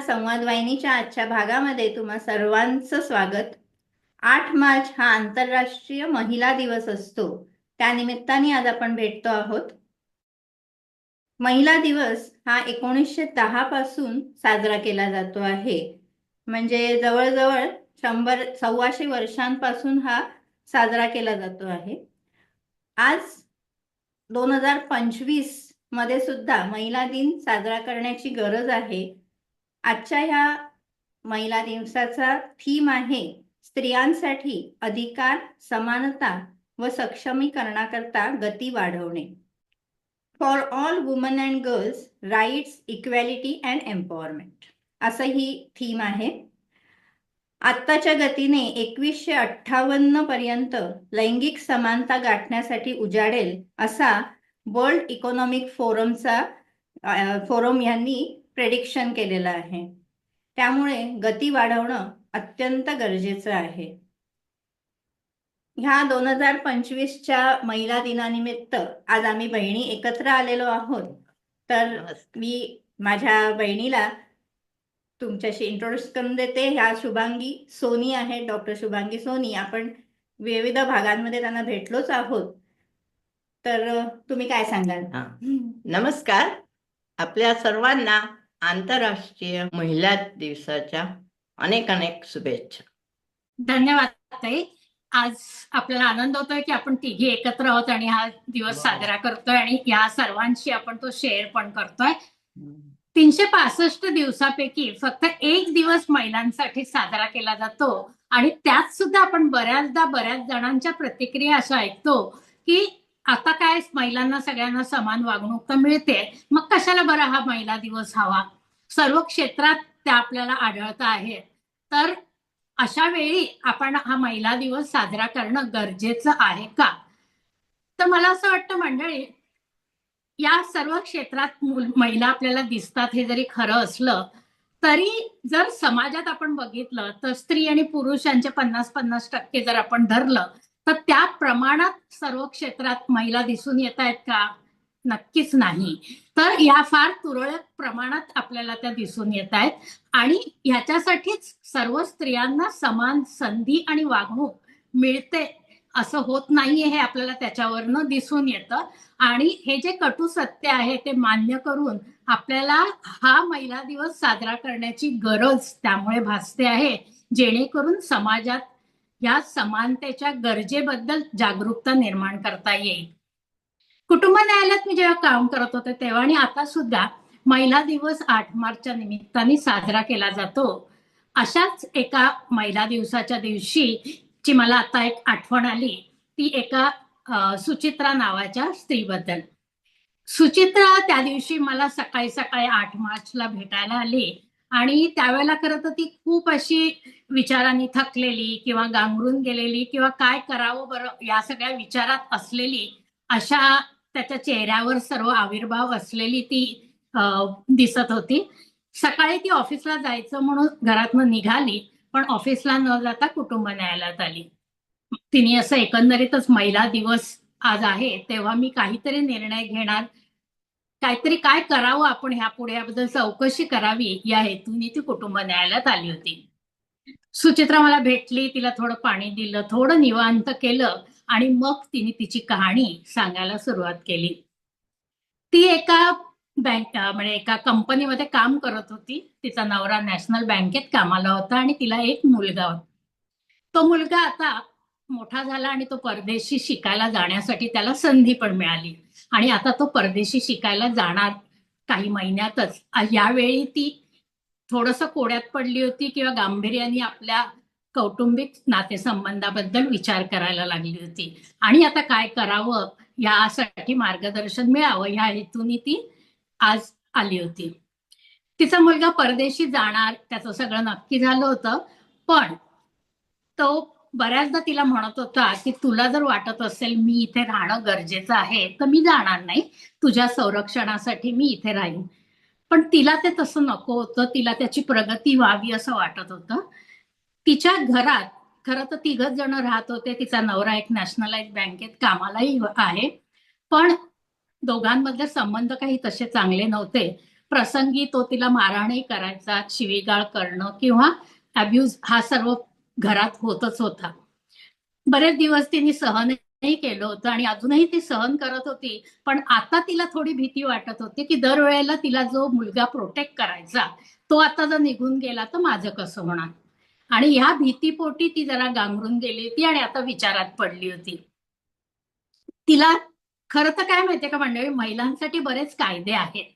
संवाद वाहिनीच्या आजच्या भागामध्ये तुम्हा सर्वांचं स्वागत. आठ मार्च हा आंतरराष्ट्रीय महिला दिवस असतो. त्यानिमित्ताने आज आपण भेटतो आहोत. महिला दिवस हा एकोणीसशे दहा पासून साजरा केला जातो आहे. म्हणजे जवळजवळ शंभर सव्वाशे वर्षांपासून हा साजरा केला जातो आहे. आज दोन हजार पंचवीसमध्ये सुद्धा महिला दिन साजरा करण्याची गरज आहे. आजच्या ह्या महिला दिवसाचा थीम आहे स्त्रियांसाठी अधिकार समानता व सक्षमीकरणाकरता गती वाढवणे. For all women and girls rights equality and empowerment असं ही थीम आहे. आत्ताच्या गतीने एकवीसशे अठ्ठावन्न पर्यंत लैंगिक समानता गाठण्यासाठी उजाडेल असा वर्ल्ड इकॉनॉमिक फोरमचा फोरम यांनी प्रेडिक्शन केलेलं आहे. त्यामुळे गती वाढवणं अत्यंत गरजेचं आहे. ह्या दोन हजार पंचवीसच्या महिला दिनानिमित्त आज आम्ही बहिणी एकत्र आलेलो आहोत. तर मी माझ्या बहिणीला तुमच्याशी इंट्रोड्यूस करून देते. ह्या शुभांगी सोनी आहेत डॉक्टर शुभांगी सोनी. आपण विविध भागांमध्ये त्यांना भेटलोच आहोत. तर तुम्ही काय सांगाल. नमस्कार. आपल्या सर्वांना आंतरराष्ट्रीय महिला दिवसाच्या अनेक अनेक शुभेच्छा. धन्यवाद ताई. आज आपल्याला आनंद होतोय की आपण तिघी एकत्र आहोत आणि हा दिवस. साजरा करतोय आणि या सर्वांशी आपण तो शेअर पण करतोय. तीनशे पासष्ट दिवसापैकी फक्त एक दिवस महिलांसाठी साजरा केला जातो आणि त्यात सुद्धा आपण बऱ्याचदा बऱ्याच जणांच्या प्रतिक्रिया अशा ऐकतो की आता काय महिलांना सगळ्यांना समान वागणूक तर मिळते. मग कशाला बरा हा महिला दिवस हवा? सर्व क्षेत्रात त्या आपल्याला आढळत आहेत. तर अशा वेळी आपण हा महिला दिवस साजरा करणं गरजेचं आहे का? तर मला असं वाटतं मंडळी या सर्व क्षेत्रात महिला आपल्याला दिसतात हे जरी खरं असलं तरी जर समाजात आपण बघितलं तर स्त्री आणि पुरुष यांचे पन्नास पन्नास टक्के जर आपण धरलं तर त्या प्रमाणात सर्व क्षेत्रात महिला दिसून येत आहेत का? नक्कीच नाही. तर या फार तुरळक प्रमाणात आपल्याला त्या दिसून येत आहेत. आणि ह्याच्यासाठीच सर्व स्त्रियांना समान संधी आणि वागणूक मिळते असं होत नाहीये हे आपल्याला त्याच्यावरनं दिसून येतं. आणि हे जे कटू सत्य आहे ते मान्य करून आपल्याला हा महिला दिवस साजरा करण्याची गरज त्यामुळे भासते आहे. जेणेकरून समाजात या समानतेच्या गरजेबद्दल जागरूकता निर्माण करता येईल. कुटुंब न्यायालयात मी जेव्हा काम करत होते तेव्हा आणि आता सुद्धा महिला दिवस आठ मार्चच्या निमित्ताने साजरा केला जातो. अशाच एका महिला दिवसाच्या दिवशी ची मला आता एक आठवण आली ती एका सुचित्रा नावाच्या स्त्रीबद्दल. सुचित्रा त्या दिवशी मला सकाळी सकाळी आठ मार्चला भेटायला आली आणि त्यावेळेला खरं तर ती खूप अशी विचारांनी थकलेली किंवा गांगरून गेलेली किंवा काय करावं बरं या सगळ्या विचारात असलेली अशा त्याच्या चेहऱ्यावर सर्व आविर्भाव असलेली ती दिसत होती. सकाळी ती ऑफिसला जायचं म्हणून घरातनं निघाली पण ऑफिसला न जाता कुटुंब न्यायालयात आली. तिने असं एकंदरीतच महिला दिवस आज आहे तेव्हा मी काहीतरी निर्णय घेणार. काहीतरी काय करावं आपण ह्या पुढे याबद्दल चौकशी करावी या हेतूने ती कुटुंब न्यायालयात आली होती. सुचित्रा मला भेटली तिला थोडं पाणी दिलं थोडं निवांत केलं. आणि मग तिने तिची कहाणी सांगायला सुरुवात केली. ती एका बँक म्हणजे एका कंपनीमध्ये काम करत होती. तिचा नवरा नॅशनल बँकेत कामाला होता आणि तिला एक मुलगा होता. तो मुलगा आता मोठा झाला आणि तो परदेशी शिकायला जाण्यासाठी त्याला संधी पण मिळाली. आणि आता तो परदेशी शिकायला जाणार काही महिन्यातच. यावेळी ती थोडस कोड्यात पडली होती किंवा गांभीर्याने आपल्या कौटुंबिक नातेसंबंधाबद्दल विचार करायला लागली होती. आणि आता काय करावं यासाठी मार्गदर्शन मिळावं ह्या हेतून ती आज आली होती. तिचा मुलगा परदेशी जाणार त्याचं सगळं नक्की झालं होतं. पण तो बऱ्याचदा तिला म्हणत होता की तुला जर वाटत असेल मी इथे राहणं गरजेचं आहे तर मी जाणार नाही. तुझ्या संरक्षणासाठी मी इथे राहीन. पण तिला ते तसं नको होतं. तिला त्याची प्रगती व्हावी असं वाटत होतं. तिच्या घरात खरं तर तिघच जण राहत होते तिचा नवरा एक नॅशनलाइज बँकेत कामालाही आहे. पण दोघांमधले संबंध काही तसे चांगले नव्हते. प्रसंगी तो तिला मारहाणही करायचा शिवीगाळ करणं किंवा अब्यूज हा सर्व घरात होतच होता. बरेच दिवस तिने सहनही केलं होतं आणि अजूनही ती सहन करत होती. पण आता तिला थोडी भीती वाटत होती की दरवेळेला तिला जो मुलगा प्रोटेक्ट करायचा तो आता जर निघून गेला तर माझं कसं होणार? आणि ह्या भीतीपोटी ती जरा गांगरून गेली होती आणि आता विचारात पडली होती. तिला खरं तर काय माहितीये का मंडळी महिलांसाठी बरेच कायदे आहेत.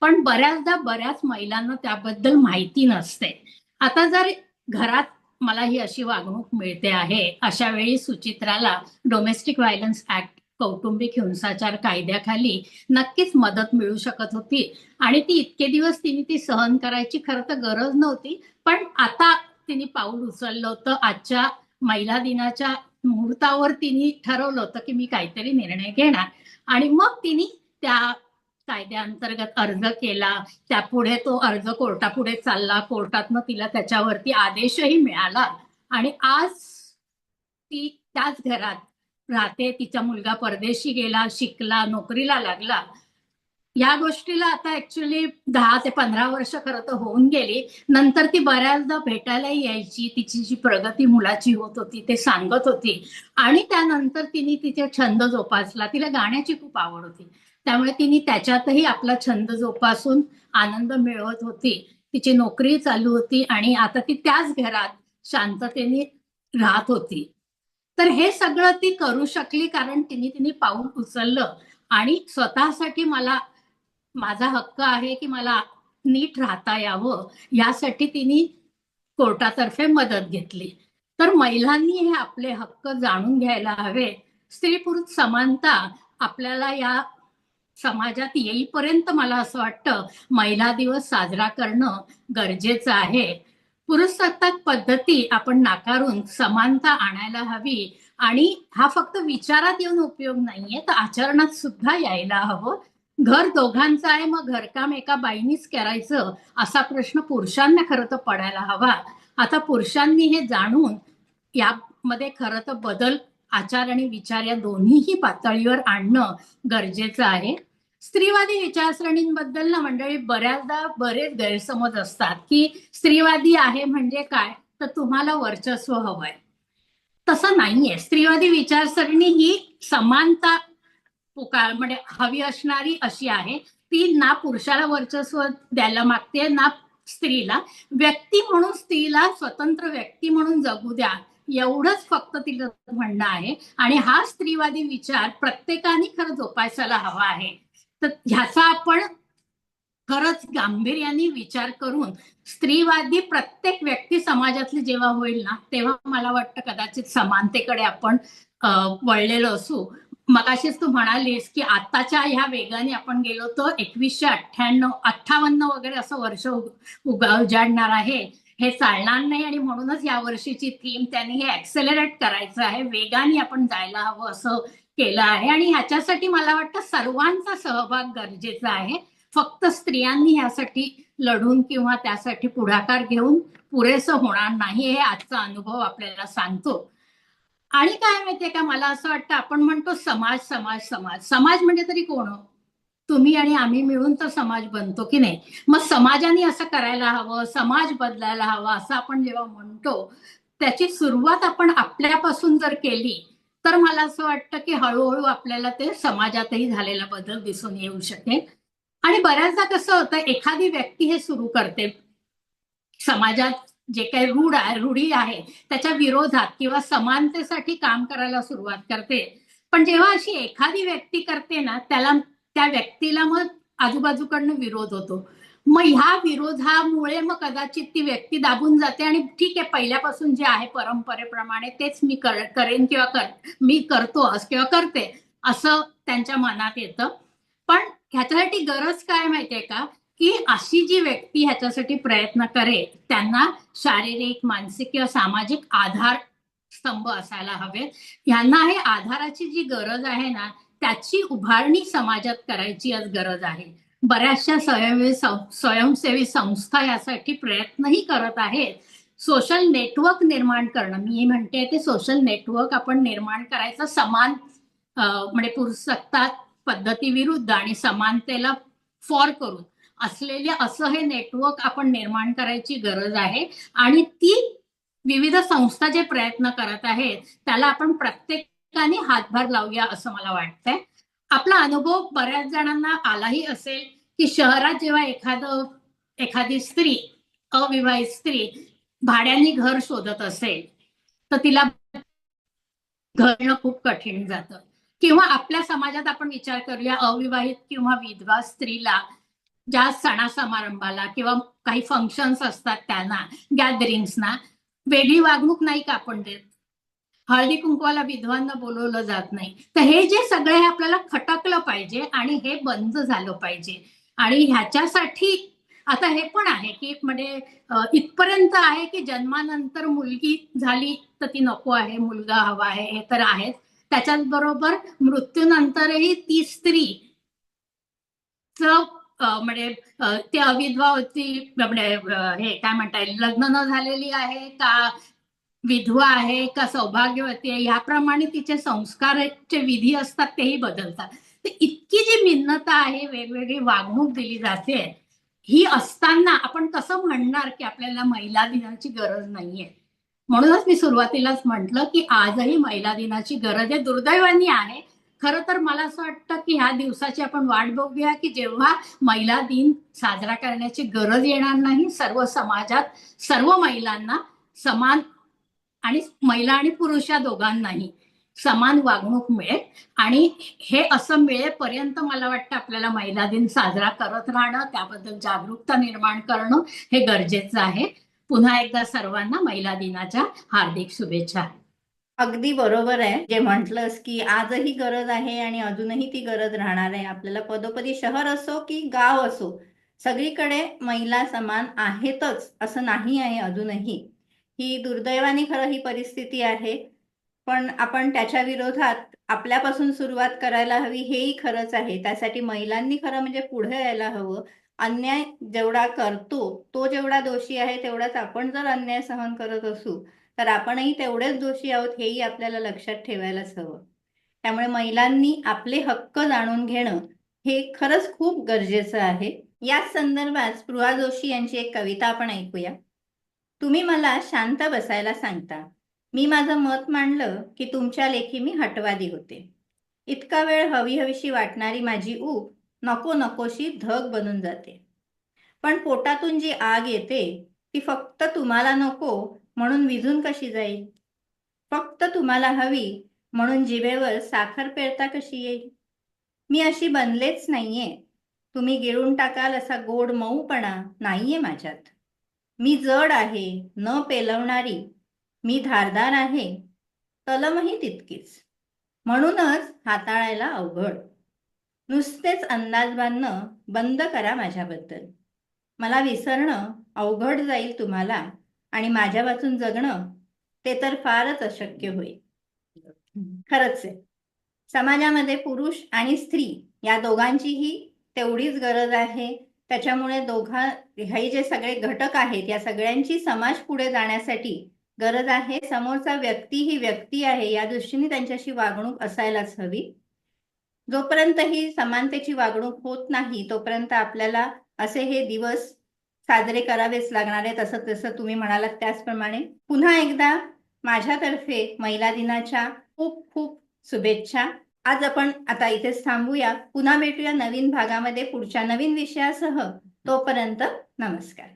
पण बऱ्याचदा बऱ्याच महिलांना त्याबद्दल माहिती नसते. आता जर घरात मला ही अशी वागणूक मिळते आहे अशा वेळी सुचित्राला डोमेस्टिक व्हायलन्स ऍक्ट कौटुंबिक हिंसाचार कायद्याखाली नक्कीच मदत मिळू शकत होती. आणि ती इतके दिवस तिने ती सहन करायची खरं तर गरज नव्हती. पण आता तिने पाऊल उचललं होतं. आजच्या महिला दिनाच्या मुहूर्तावर तिने ठरवलं होतं की मी काहीतरी निर्णय घेणार. आणि मग तिने त्या कायद्याअंतर्गत अर्ज केला. त्यापुढे तो अर्ज कोर्टापुढे चालला. कोर्टातनं तिला त्याच्यावरती आदेशही मिळाला. आणि आज ती त्याच घरात राहते. तिचा मुलगा परदेशी गेला शिकला नोकरीला लागला. या गोष्टीला आता ऍक्च्युली दहा ते पंधरा वर्ष खरं तर होऊन गेली. नंतर ती बऱ्याचदा भेटायलाही यायची. तिची जी प्रगती मुलाची होत होती ते सांगत होती. आणि त्यानंतर तिने तिचे छंद जोपासला. तिला गाण्याची खूप आवड होती. त्यामुळे तिने त्याच्यातही आपला छंद जोपासून आनंद मिळवत होती. तिची नोकरी चालू होती आणि आता ती त्याच घरात शांततेने राहत होती. तर हे सगळं ती करू शकली कारण तिने तिने पाऊल उचललं. आणि स्वतःसाठी मला माझा हक्क आहे की मला नीट राहता यावं यासाठी तिने कोर्टातर्फे मदत घेतली. तर महिलांनी हे आपले हक्क जाणून घ्यायला हवे. स्त्री पुरुष समानता आपल्याला या समाजात येईपर्यंत मला असं वाटतं महिला दिवस साजरा करणं गरजेचं आहे. पुरुष सत्ताक पद्धती आपण नाकारून समानता आणायला हवी आणि हा फक्त विचारात येऊन उपयोग नाहीये तर आचरणात सुद्धा यायला हवं. घर दोघांचं आहे मग घरकाम एका बाईनीच करायचं असा प्रश्न पुरुषांना खरं तर पडायला हवा. आता पुरुषांनी हे जाणून यामध्ये खरं तर बदल आचार आणि विचार या दोन्हीही पातळीवर आणणं गरजेचं आहे. स्त्रीवादी विचारसरणींबद्दल ना मंडळी बऱ्याचदा बरेच गैरसमज असतात की स्त्रीवादी आहे म्हणजे काय? तर तुम्हाला वर्चस्व हवंय. तसं नाहीये. स्त्रीवादी विचारसरणी ही समानता पुकार म्हणजे हवी असणारी अशी आहे. ती ना पुरुषाला वर्चस्व द्यायला मागते ना स्त्रीला. व्यक्ती म्हणून स्त्रीला स्वतंत्र व्यक्ती म्हणून जगू द्या. एवढंच फक्त तिचं म्हणणं आहे. आणि हा स्त्रीवादी विचार प्रत्येकाने खरं जोपासायला हवा आहे. तर ह्याचा आपण खरंच गांभीर्याने विचार करून स्त्रीवादी प्रत्येक व्यक्ती समाजातली जेव्हा होईल ना तेव्हा मला वाटतं कदाचित समानतेकडे आपण वळलेलो असू. मगाशीच तू म्हणालीस की आताच्या ह्या वेगाने आपण गेलो तर एकवीसशे अठ्ठ्याण्णव अठ्ठावन्न वगैरे असं वर्ष उगा उजाडणार आहे. हे चालणार नाही आणि म्हणूनच या वर्षीची थीम त्यांनी हे ऍक्सेलरेट करायचं आहे. वेगाने आपण जायला हवं असं केलं आहे. आणि ह्याच्यासाठी मला वाटतं सर्वांचा सहभाग गरजेचा आहे. फक्त स्त्रियांनी ह्यासाठी लढून किंवा त्यासाठी पुढाकार घेऊन पुरेसं होणार नाही हे आजचा अनुभव आपल्याला सांगतो. आणि काय माहितीये का मला असं वाटतं आपण म्हणतो समाज समाज समाज. समाज म्हणजे तरी कोण हो? तुम्ही आणि आम्ही मिळून तर समाज बनतो की नाही? मग समाजाने असं करायला हवं समाज बदलायला हवा असं आपण जेव्हा म्हणतो त्याची सुरुवात आपण आपल्यापासून जर केली तर मला असं वाटतं की हळूहळू आपल्याला ते समाजातही झालेला बदल दिसून येऊ शकेल. आणि बऱ्याचदा कसं होतं एखादी व्यक्ती हे सुरू करते. समाजात जे काही रूढ आहे रूढी आहे त्याच्या विरोधात किंवा समानतेसाठी काम करायला सुरुवात करते. पण जेव्हा अशी एखादी व्यक्ती करते ना त्याला त्या व्यक्तीला मग आजूबाजूकडनं विरोध होतो. मग ह्या विरोधामुळे मग कदाचित ती व्यक्ती दाबून जाते आणि ठीक आहे पहिल्यापासून जे आहे परंपरेप्रमाणे तेच मी कर- करेन किंवा कर मी करतो किंवा करते असं त्यांच्या मनात येतं. पण ह्याच्यासाठी गरज काय माहितीये का? की अशी जी व्यक्ती ह्याच्यासाठी प्रयत्न करेल त्यांना शारीरिक मानसिक किंवा सामाजिक आधार स्तंभ असायला हवेत. यांना हे आधाराची जी गरज आहे ना त्याची उभारणी समाजात करायची आज गरज आहे. बऱ्याचशा स्वयंसेवी स्वयंसेवी संस्था यासाठी प्रयत्नही करत आहेत. सोशल नेटवर्क निर्माण करणं मी म्हणते ते सोशल नेटवर्क आपण निर्माण करायचं समान म्हणजे पुरुषसत्ता पद्धती विरुद्ध आणि समानतेला फॉर करून. असलेले असं हे नेटवर्क आपण निर्माण करायची गरज आहे. आणि ती विविध संस्था जे प्रयत्न करत आहेत त्याला आपण प्रत्येकाने हातभार लावूया असं मला वाटतंय. आपला अनुभव बऱ्याच जणांना आलाही असेल की शहरात जेव्हा एखादं एखादी स्त्री अविवाहित स्त्री भाड्याने घर शोधत असेल तर तिला घडणं खूप कठीण जातं. किंवा आपल्या समाजात आपण विचार करूया अविवाहित किंवा विधवा स्त्रीला ज्या सणा समारंभाला किंवा काही फंक्शन्स असतात त्यांना गॅदरिंग्सना वेगळी वागणूक नाही का आपण देत? हळदी कुंकवाला विधवांना बोलवलं जात नाही. तर हे जे सगळे हे आपल्याला खटकलं पाहिजे आणि हे बंद झालं पाहिजे. आणि ह्याच्यासाठी आता हे पण आहे की म्हणजे इथपर्यंत आहे की जन्मानंतर मुलगी झाली तर ती नको आहे मुलगा हवा आहे हे तर आहेच. त्याच्याच बरोबर मृत्यूनंतरही ती स्त्री म्हणजे ते ती अविधवा होती म्हणजे हे काय म्हणता येईल लग्न न झालेली आहे का विधवा आहे का सौभाग्यवती आहे ह्याप्रमाणे तिचे संस्काराचे विधी असतात तेही बदलतात. तर इतकी जी भिन्नता आहे वेगवेगळी वागणूक दिली जाते ही असताना आपण कसं म्हणणार की आपल्याला महिला दिनाची गरज नाहीये? म्हणूनच मी सुरुवातीलाच म्हटलं की आजही महिला दिनाची गरज आहे दुर्दैवानी आहे खरं तर मला असं वाटतं की ह्या दिवसाची आपण वाट बघूया की जेव्हा महिला दिन साजरा करण्याची गरज येणार नाही सर्व समाजात सर्व महिलांना समान आणि महिला आणि पुरुष या दोघांनाही समान वागणूक मिळेल. आणि हे असं मिळेपर्यंत मला वाटतं आपल्याला महिला दिन साजरा करत राहणं त्याबद्दल जागरूकता निर्माण करणं हे गरजेचं आहे. पुन्हा एकदा सर्वांना महिला दिनाच्या हार्दिक शुभेच्छा. अगदी बरोबर आहे. जे म्हटलंस की आजही गरज आहे आणि अजूनही ती गरज राहणार आहे. आपल्याला पदोपदी शहर असो की गाव असो सगळीकडे महिला समान आहेतच असं नाही आहे अजूनही. ही दुर्दैवाने खरं ही परिस्थिती आहे. पण आपण त्याच्या विरोधात आपल्यापासून सुरुवात करायला हवी हेही खरंच आहे. त्यासाठी महिलांनी खरं म्हणजे पुढे यायला हवं. अन्याय जेवढा करतो तो जेवढा दोषी आहे तेवढाच आपण जर अन्याय सहन करत असू तर आपणही तेवढेच दोषी आहोत हेही आपल्याला लक्षात ठेवायलाच हवं. त्यामुळे महिलांनी आपले हक्क जाणून घेणं हे खरंच खूप गरजेचं आहे. याच संदर्भात स्पृहा जोशी यांची एक कविता आपण ऐकूया. तुम्ही मला शांत बसायला सांगता. मी माझं मत मांडलं की तुमच्या लेखी मी हटवादी होते. इतका वेळ हवी हवीशी वाटणारी माझी ऊब नको नकोशी धग बनून जाते. पण पोटातून जी आग येते ती फक्त तुम्हाला नको म्हणून विझून कशी जाईल? फक्त तुम्हाला हवी म्हणून जिभेवर साखर पेरता कशी येईल? मी अशी बनलेच नाहीये. तुम्ही गिळून टाकाल असा गोड मऊपणा नाहीये माझ्यात. मी जड आहे न पेलवणारी. मी धारदार आहे. तलमही तितकीच. म्हणूनच हाताळायला अवघड. नुसतेच अंदाज बांधणं बंद करा माझ्याबद्दल. मला विसरणं अवघड जाईल तुम्हाला. आणि माझ्या वाचून जगणं ते तर फारच अशक्य होईल. खरंच आहे. समाजामध्ये पुरुष आणि स्त्री या दोघांचीही तेवढीच गरज आहे. त्याच्यामुळे दोघा हे जे सगळे घटक आहेत या सगळ्यांची समाज पुढे जाण्यासाठी गरज आहे. समोरचा व्यक्ती ही व्यक्ती आहे या दृष्टीने त्यांच्याशी वागणूक असायलाच हवी. जोपर्यंत ही समानतेची वागणूक होत नाही तोपर्यंत आपल्याला असे हे दिवस साजरे करावेच लागणार आहे तसं तसं तुम्ही म्हणालात त्याचप्रमाणे. पुन्हा एकदा माझ्यातर्फे महिला दिनाच्या खूप खूप शुभेच्छा. आज आपण आता इथेच थांबूया. पुन्हा भेटूया नवीन भागामध्ये पुढच्या नवीन विषयासह. तोपर्यंत नमस्कार.